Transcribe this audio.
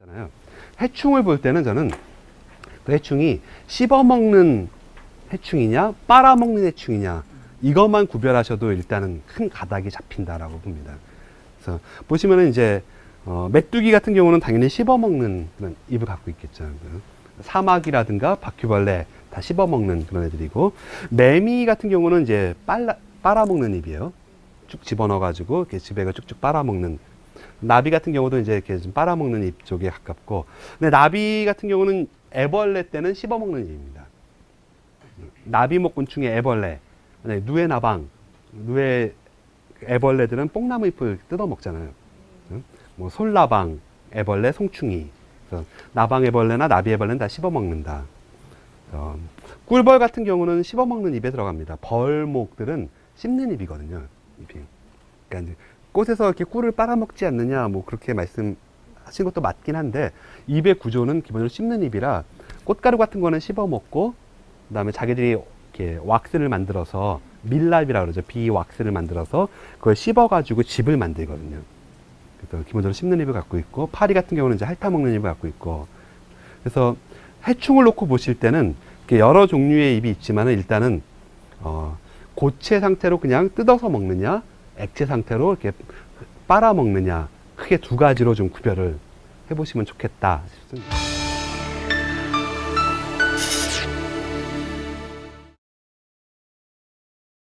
잖아요. 해충을 볼 때는 저는 그 해충이 씹어먹는 해충이냐, 빨아먹는 해충이냐, 이것만 구별하셔도 일단은 큰 가닥이 잡힌다라고 봅니다. 그래서 보시면은 이제 어, 메뚜기 같은 경우는 당연히 씹어먹는 그런 입을 갖고 있겠죠. 그 사막이라든가 바퀴벌레 다 씹어먹는 그런 애들이고 매미 같은 경우는 이제 빨라, 빨아먹는 입이에요. 쭉 집어넣어가지고 지배가 쭉쭉 빨아먹는 나비 같은 경우도 이제 이렇게 좀 빨아먹는 입 쪽에 가깝고 근데 나비 같은 경우는 애벌레 때는 씹어먹는 입입니다. 나비목곤충의 애벌레, 네, 누에 애벌레들은 뽕나무 잎을 뜯어 먹잖아요. 응? 뭐 솔나방, 애벌레, 송충이. 나방 애벌레나 나비 애벌레는 다 씹어 먹는다. 어, 꿀벌 같은 경우는 씹어 먹는 입에 들어갑니다. 벌목들은 씹는 입이거든요. 입이. 그러니까 꽃에서 이렇게 꿀을 빨아먹지 않느냐, 뭐 그렇게 말씀하신 것도 맞긴 한데 입의 구조는 기본적으로 씹는 입이라 꽃가루 같은 거는 씹어 먹고 그다음에 자기들이 이렇게 왁스를 만들어서 밀랍이라 그러죠. 비 왁스를 만들어서 그걸 씹어 가지고 집을 만들거든요. 그래서 기본적으로 씹는 입을 갖고 있고 파리 같은 경우는 이제 핥아먹는 입을 갖고 있고 그래서 해충을 놓고 보실 때는 여러 종류의 입이 있지만은 일단은 어, 고체 상태로 그냥 뜯어서 먹느냐 액체 상태로 이렇게 빨아 먹느냐 크게 두 가지로 좀 구별을 해보시면 좋겠다 싶습니다.